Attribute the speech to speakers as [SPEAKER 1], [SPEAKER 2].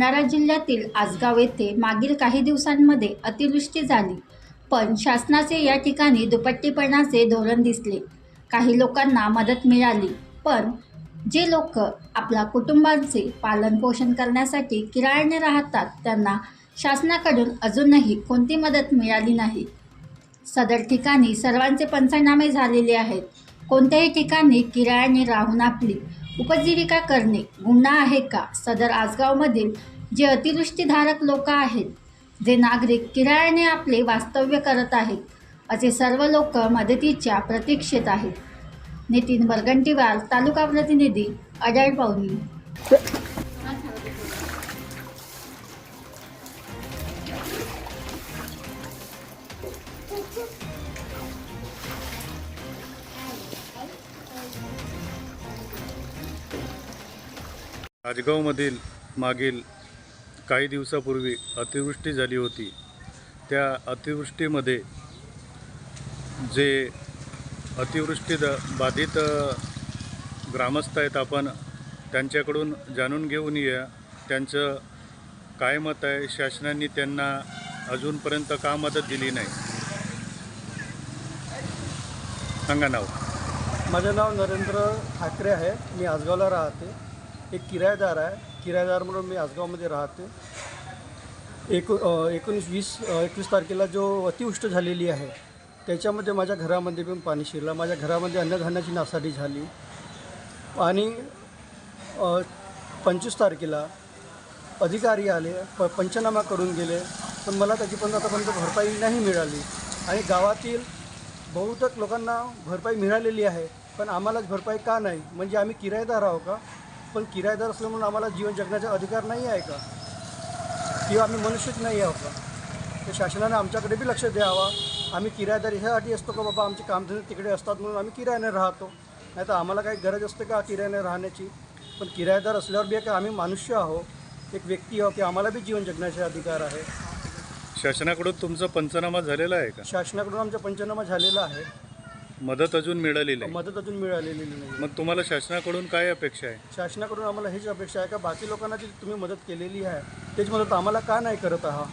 [SPEAKER 1] भंडारा जिल्ह्यातील आसगाव येथे मागील काही दिवसांमध्ये अतिवृष्टी झाली. पण शासनाचे या ठिकाणी दुपट्टीपणाचे धोरण दिसले. काही लोकांना मदत मिळाली पण जे लोक आपल्या कुटुंबांचे पालनपोषण करण्यासाठी किरायाने राहतात त्यांना शासनाकडून अजूनही कोणती मदत मिळाली नाही. सदर ठिकाणी सर्वांचे पंचनामे झालेले आहेत. कोणत्याही ठिकाणी किरायाने राहून आपली उपजीविका करणे गुन्हा आहे का? सदर आसगावमधील जे अतिवृष्टीधारक लोक आहेत जे नागरिक किरायाने आपले वास्तव्य करत आहेत असे सर्व लोक मदतीच्या प्रतीक्षेत आहेत. नितीन बरगंटीवार तालुका प्रतिनिधी अडळ पावली
[SPEAKER 2] राजगावमधील मागील काही दिवसापूर्वी अतिवृष्टी झाली होती. त्या अतिवृष्टीमध्ये जे अतिवृष्टी द बाधित ग्रामस्थ आहेत आपण त्यांच्याकडून जाणून घेऊन या. त्यांचं काय मत आहे? शासनाने त्यांना अजूनपर्यंत का मदत दिली नाही? सांगा नाव.
[SPEAKER 3] माझं नाव नरेंद्र ठाकरे आहे. मी आजगावला राहते. एक किरायदार आहे. किरायदार म्हणून मी आसगावमध्ये राहते. एकू एकोणीस वीस एकवीस तारखेला जो अतिवृष्टी झालेली आहे त्याच्यामध्ये माझ्या घरामध्ये पण पाणी शिरलं. माझ्या घरामध्ये अन्नधान्याची नासाडी झाली. आणि पंचवीस तारखेला अधिकारी आले प पंचनामा करून गेले. पण मला त्याची पण आतापर्यंत भरपाई नाही मिळाली. आणि गावातील बहुतेक लोकांना भरपाई मिळालेली आहे. पण आम्हालाच भरपाई का नाही? म्हणजे आम्ही किरायदार आहो का? पण किरायदार असलं म्हणून आम्हाला जीवन जगण्याचा अधिकार नाही आहे का? किंवा आम्ही मनुष्यच नाही आहोत का? तर शासनाने आमच्याकडे बी लक्ष द्यावा. आम्ही किरायदार ह्यासाठी असतो का बाबा? आमचे कामधंदे तिकडे असतात म्हणून आम्ही किरायाने राहतो. नाही तर आम्हाला काही गरज असते का किरायाने राहण्याची? पण किरायदार असल्यावर बी का आम्ही मनुष्य आहो एक व्यक्ती आहो की आम्हाला बी जीवन जगण्याचे अधिकार आहे.
[SPEAKER 2] शासनाकडून तुमचा पंचनामा झालेला आहे का?
[SPEAKER 3] शासनाकडून आमचा पंचनामा झालेला आहे.
[SPEAKER 2] मदत अजून मिळालेली नाही
[SPEAKER 3] मदत अजून मिळालेली नाही
[SPEAKER 2] मग तुम्हाला शासनाकडून काय अपेक्षा आहे?
[SPEAKER 3] शासनाकडून आम्हाला हीच अपेक्षा आहे का बाकी लोकांना जी तुम्ही मदत केलेली आहे त्याची मदत आम्हाला का नाही करत आहात?